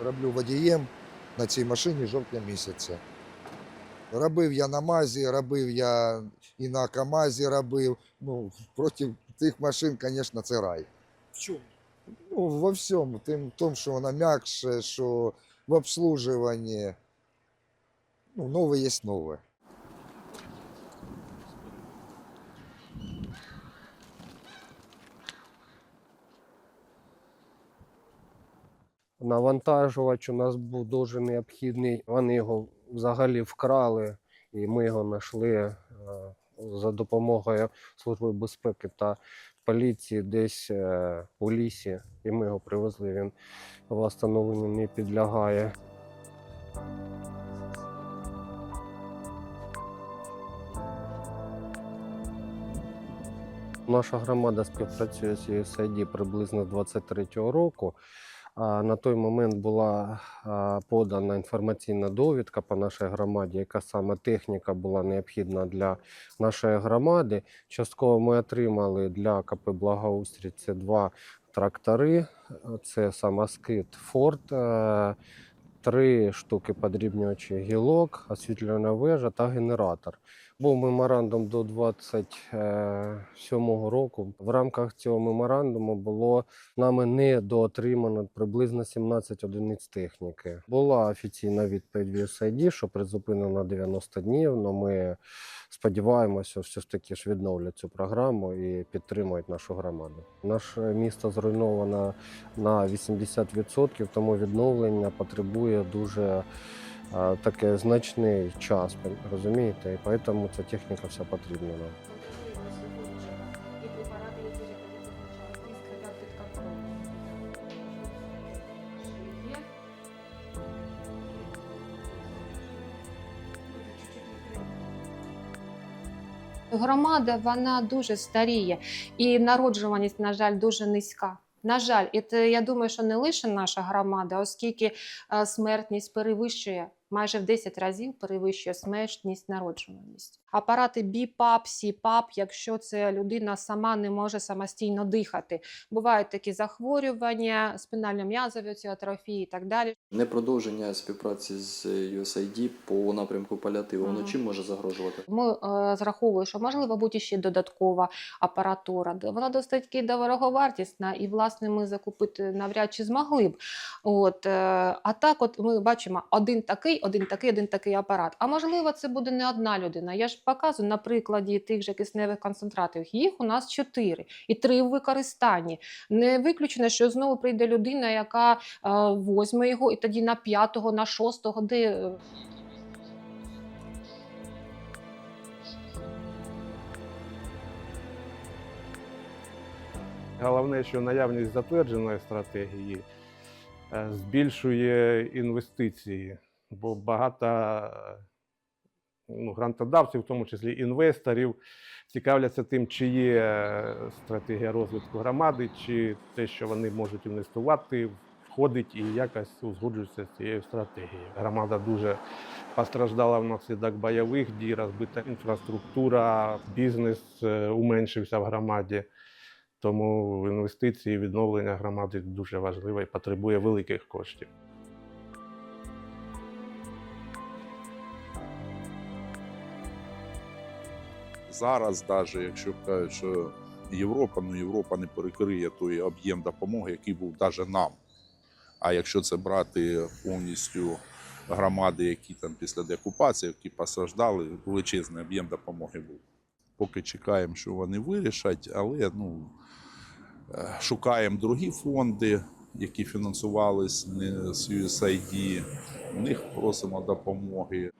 Роблю водієм на цій машині жовтня місяця. Робив я на МАЗі, робив я і на КАМАЗі робив. Ну, проти тих машин, звісно, це рай. В чому? Ну, во всьому. Тим, тому, що вона м'якше, що в обслуживанні. Ну, нове є нове. Навантажувач у нас був дуже необхідний. Вони його взагалі вкрали, і ми його знайшли е, за допомогою Служби безпеки та поліції десь е, у лісі. І ми його привезли. Він встановленню не підлягає. Наша громада співпрацює з USAID приблизно з 23-го року. На той момент була подана інформаційна довідка по нашій громаді, яка саме техніка була необхідна для нашої громади. Частково ми отримали для КП Благоустрій це два трактори, це самоскид Форд, е, три штуки подрібнювачі гілок, освітлювальна вежа та генератор. Був меморандум до 27-го року. В рамках цього меморандуму було нами недоотримано приблизно 17 одиниць техніки. Була офіційна відповідь від USAID, що призупинено на 90 днів. але ми сподіваємося, все ж таки ж відновлять цю програму і підтримують нашу громаду. Наше місто зруйновано на 80%, тому відновлення потребує дуже таке значний час, розумієте? І тому ця техніка вся потрібна нам. Громада вона дуже старіє, і народжуваність, на жаль, дуже низька. На жаль, і це, я думаю, що не лише наша громада, оскільки е, смертність перевищує майже в 10 разів перевищує смертність народжуваність. Апарати БІПАП, СІПАП, якщо це людина сама не може самостійно дихати. Бувають такі захворювання, спинально-м'язові ці атрофії і так далі. Непродовження співпраці з USAID по напрямку паліативу, воно чим може загрожувати? Ми е, зраховуємо, що можливо бути ще додаткова апаратура. Вона досить таки дороговартісна, і власне ми закупити навряд чи змогли б. От, е, а так, от ми бачимо один такий, один такий, один такий апарат. А можливо, це буде не одна людина. Я ж показую на прикладі тих же кисневих концентратів. Їх у нас чотири і три в використанні. Не виключено, що знову прийде людина, яка е, возьме його, і тоді на п'ятого, на шостого, де. е, Головне, що наявність затвердженої стратегії е, збільшує інвестиції, бо багато ну, грантодавців, в тому числі інвесторів, цікавляться тим, чи є е, стратегія розвитку громади, чи те, що вони можуть інвестувати, входить і якось узгоджується з цією стратегією. Громада дуже постраждала внаслідок бойових дій, розбита інфраструктура, бізнес е, уменшився в громаді. Тому інвестиції, відновлення громади дуже важливе і потребує великих коштів. Зараз, навіть якщо кажуть, що Європа, ну Європа не перекриє той об'єм допомоги, який був навіть нам. А якщо це брати повністю громади, які там після деокупації, які постраждали, величезний об'єм допомоги був. Поки чекаємо, що вони вирішать, але ну, е, шукаємо другі фонди, які фінансувались не з USAID. У них просимо допомоги.